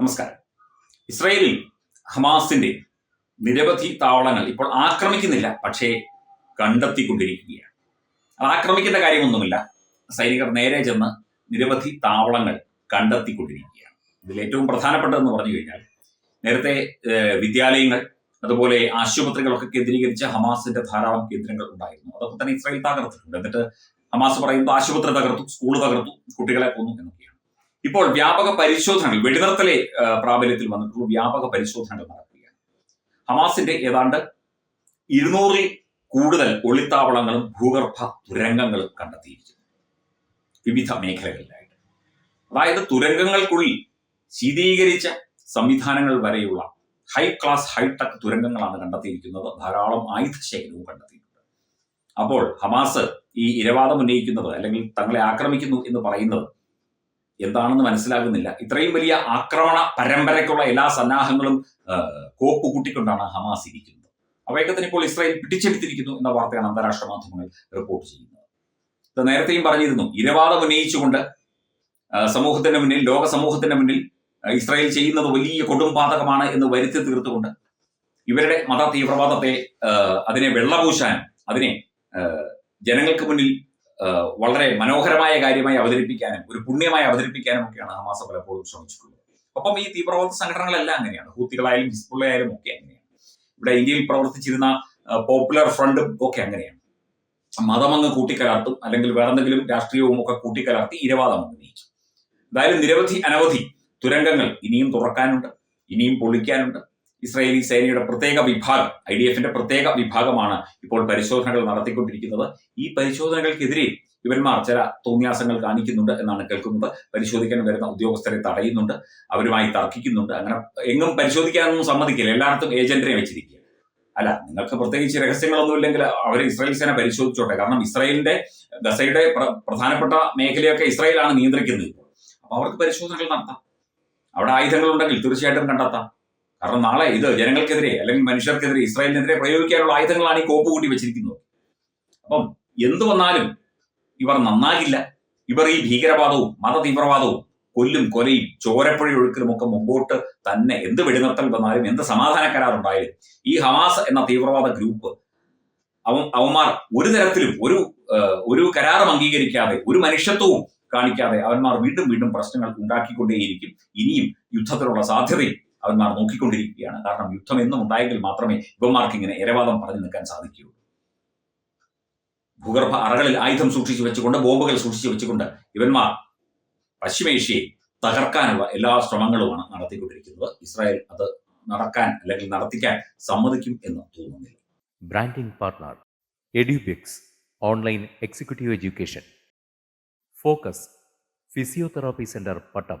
നമസ്കാരം. ഇസ്രയേലിൽ ഹമാസിന്റെ നിരവധി താവളങ്ങൾ ഇപ്പോൾ ആക്രമിക്കുന്നില്ല പക്ഷേ കണ്ടെത്തിക്കൊണ്ടിരിക്കുകയാണ്. അത് ആക്രമിക്കേണ്ട കാര്യമൊന്നുമില്ല. സൈനികർ നേരെ ചെന്ന് നിരവധി താവളങ്ങൾ കണ്ടെത്തിക്കൊണ്ടിരിക്കുകയാണ്. ഇതിൽ ഏറ്റവും പ്രധാനപ്പെട്ടതെന്ന് പറഞ്ഞു കഴിഞ്ഞാൽ നേരത്തെ വിദ്യാലയങ്ങൾ അതുപോലെ ആശുപത്രികളൊക്കെ കേന്ദ്രീകരിച്ച ഹമാസിന്റെ ധാരാളം കേന്ദ്രങ്ങൾ ഉണ്ടായിരുന്നു. അതൊക്കെ തന്നെ ഇസ്രായേൽ തകർത്തിട്ടുണ്ട്. എന്നിട്ട് ഹമാസ് പറയുന്നത് ആശുപത്രി തകർത്തു സ്കൂൾ തകർത്തു കുട്ടികളെ കൊന്നു എന്നൊക്കെയാണ്. ഇപ്പോൾ വ്യാപക പരിശോധനകൾ വെടിനിർത്തലെ പ്രാബല്യത്തിൽ വന്നിട്ടുള്ള വ്യാപക പരിശോധനകൾ നടക്കുകയാണ്. ഹമാസിന്റെ ഏതാണ്ട് ഇരുന്നൂറിൽ കൂടുതൽ ഒളിത്താവളങ്ങളും ഭൂഗർഭ തുരങ്കങ്ങളും കണ്ടെത്തിയിരിക്കുന്നു. വിവിധ മേഖലകളിലായിട്ട്. അതായത് തുരങ്കങ്ങൾക്കുള്ളിൽ ശീതീകരിച്ച സംവിധാനങ്ങൾ വരെയുള്ള ഹൈ ക്ലാസ് ഹൈടെക് തുരങ്കങ്ങളാണ് കണ്ടെത്തിയിരിക്കുന്നത്. ധാരാളം ആയുധശേഖരവും കണ്ടെത്തിയിട്ടുണ്ട്. അപ്പോൾ ഹമാസ് ഈ ഇരവാദം ഉന്നയിക്കുന്നത് അല്ലെങ്കിൽ തങ്ങളെ ആക്രമിക്കുന്നു എന്ന് പറയുന്നത് എന്താണെന്ന് മനസ്സിലാകുന്നില്ല. ഇത്രയും വലിയ ആക്രമണ പരമ്പരയ്ക്കുള്ള എല്ലാ സന്നാഹങ്ങളും കോപ്പ് കൂട്ടിക്കൊണ്ടാണ് ഹമാസ് ഇരിക്കുന്നത്. അവയൊക്കെ തന്നെ ഇപ്പോൾ ഇസ്രായേൽ പിടിച്ചെടുത്തിരിക്കുന്നു എന്ന വാർത്തയാണ് അന്താരാഷ്ട്ര മാധ്യമങ്ങൾ റിപ്പോർട്ട് ചെയ്യുന്നത്. നേരത്തെയും പറഞ്ഞിരുന്നു ഇരവാദം ഉന്നയിച്ചുകൊണ്ട് സമൂഹത്തിന്റെ മുന്നിൽ ലോക സമൂഹത്തിന്റെ മുന്നിൽ ഇസ്രായേൽ ചെയ്യുന്നത് വലിയ കൊടുംപാതകമാണ് എന്ന് വരുത്തി തീർത്തുകൊണ്ട് ഇവരുടെ മത തീവ്രവാദത്തെ അതിനെ വെള്ളപൂശാൻ അതിനെ ജനങ്ങൾക്ക് മുന്നിൽ വളരെ മനോഹരമായ കാര്യമായി അവതരിപ്പിക്കാനും ഒരു പുണ്യമായി അവതരിപ്പിക്കാനും ഒക്കെയാണ് ഹമാസ് പലപ്പോഴും ശ്രമിച്ചിട്ടുള്ളത്. ഒപ്പം ഈ തീവ്രവാദ സംഘടനകളെല്ലാം അങ്ങനെയാണ്. ഹൂത്തികളായാലും ഹിസ്ബുള്ളയായാലും ഒക്കെ അങ്ങനെയാണ്. ഇവിടെ ഇന്ത്യയിൽ പ്രവർത്തിച്ചിരുന്ന പോപ്പുലർ ഫ്രണ്ടും ഒക്കെ അങ്ങനെയാണ്. മതമങ്ങ് കൂട്ടിക്കലർത്തും അല്ലെങ്കിൽ വേറെന്തെങ്കിലും രാഷ്ട്രീയവും ഒക്കെ കൂട്ടിക്കലർത്തി ഇരവാദം ഉന്നയിക്കും എന്തായാലും നിരവധി അനവധി തുരങ്കങ്ങൾ ഇനിയും തുറക്കാനുണ്ട് ഇനിയും പൊളിക്കാനുണ്ട്. ഇസ്രായേലി സേനയുടെ പ്രത്യേക വിഭാഗം ഐ ഡി എഫിന്റെ പ്രത്യേക വിഭാഗമാണ് ഇപ്പോൾ പരിശോധനകൾ നടത്തിക്കൊണ്ടിരിക്കുന്നത്. ഈ പരിശോധനകൾക്കെതിരെ ഇവന്മാർ ചില തോന്നിയാസങ്ങൾ കാണിക്കുന്നുണ്ട് എന്നാണ് കേൾക്കുന്നത്. പരിശോധിക്കാൻ വരുന്ന ഉദ്യോഗസ്ഥരെ തടയുന്നുണ്ട് അവരുമായി തർക്കിക്കുന്നുണ്ട്. അങ്ങനെ എങ്ങും പരിശോധിക്കാനൊന്നും സമ്മതിക്കില്ല. എല്ലായിടത്തും ഏജന്റിനെ വെച്ചിരിക്കുക അല്ല നിങ്ങൾക്ക് പ്രത്യേകിച്ച് രഹസ്യങ്ങളൊന്നും ഇല്ലെങ്കിൽ അവർ ഇസ്രായേൽ സേന പരിശോധിച്ചോട്ടെ. കാരണം ഇസ്രായേലിന്റെ ഗസയുടെ പ്ര- പ്രധാനപ്പെട്ട മേഖലയൊക്കെ ഇസ്രായേലാണ് നിയന്ത്രിക്കുന്നത് അപ്പൊ അവർക്ക് പരിശോധനകൾ നടത്താം. അവിടെ ആയുധങ്ങൾ ഉണ്ടെങ്കിൽ തീർച്ചയായിട്ടും കണ്ടെത്താം. കാരണം നാളെ ഇത് ജനങ്ങൾക്കെതിരെ അല്ലെങ്കിൽ മനുഷ്യർക്കെതിരെ ഇസ്രായേലിനെതിരെ പ്രയോഗിക്കാനുള്ള ആയുധങ്ങളാണ് ഈ കോപ്പ് കൂട്ടി വെച്ചിരിക്കുന്നത്. അപ്പം എന്തു വന്നാലും ഇവർ നന്നാകില്ല. ഇവർ ഈ ഭീകരവാദവും മത തീവ്രവാദവും കൊല്ലും കൊലയും ചോരപ്പുഴ ഒഴുക്കലും ഒക്കെ മുമ്പോട്ട് തന്നെ എന്ത് വെടിനിർത്തൽ വന്നാലും എന്ത് സമാധാന കരാർ ഉണ്ടായാലും ഈ ഹമാസ് എന്ന തീവ്രവാദ ഗ്രൂപ്പ് അവ അവന്മാർ ഒരു തരത്തിലും ഒരു ഒരു കരാറും അംഗീകരിക്കാതെ ഒരു മനുഷ്യത്വവും കാണിക്കാതെ അവന്മാർ വീണ്ടും വീണ്ടും പ്രശ്നങ്ങൾ ഉണ്ടാക്കിക്കൊണ്ടേയിരിക്കും. ഇനിയും യുദ്ധത്തിനുള്ള സാധ്യതയും അവന്മാർ നോക്കിക്കൊണ്ടിരിക്കുകയാണ്. കാരണം യുദ്ധം എന്നും ഉണ്ടായെങ്കിൽ മാത്രമേ ഇവന്മാർക്ക് ഇങ്ങനെ ഇരവാദം പറഞ്ഞു നിൽക്കാൻ സാധിക്കുകയുള്ളൂ. ഭൂഗർഭ അറകളിൽ ആയുധം സൂക്ഷിച്ചു വെച്ചുകൊണ്ട് ബോംബുകൾ സൂക്ഷിച്ചു വെച്ചുകൊണ്ട് ഇവന്മാർ പശ്ചിമേഷ്യയെ തകർക്കാനുള്ള എല്ലാ ശ്രമങ്ങളുമാണ് നടത്തിക്കൊണ്ടിരിക്കുന്നത്. ഇസ്രായേൽ അത് നടക്കാൻ അല്ലെങ്കിൽ നടത്തിക്കാൻ സമ്മതിക്കും എന്ന് തോന്നുന്നില്ല. Branding partner Edubix online executive education focus physiotherapy centre Pattom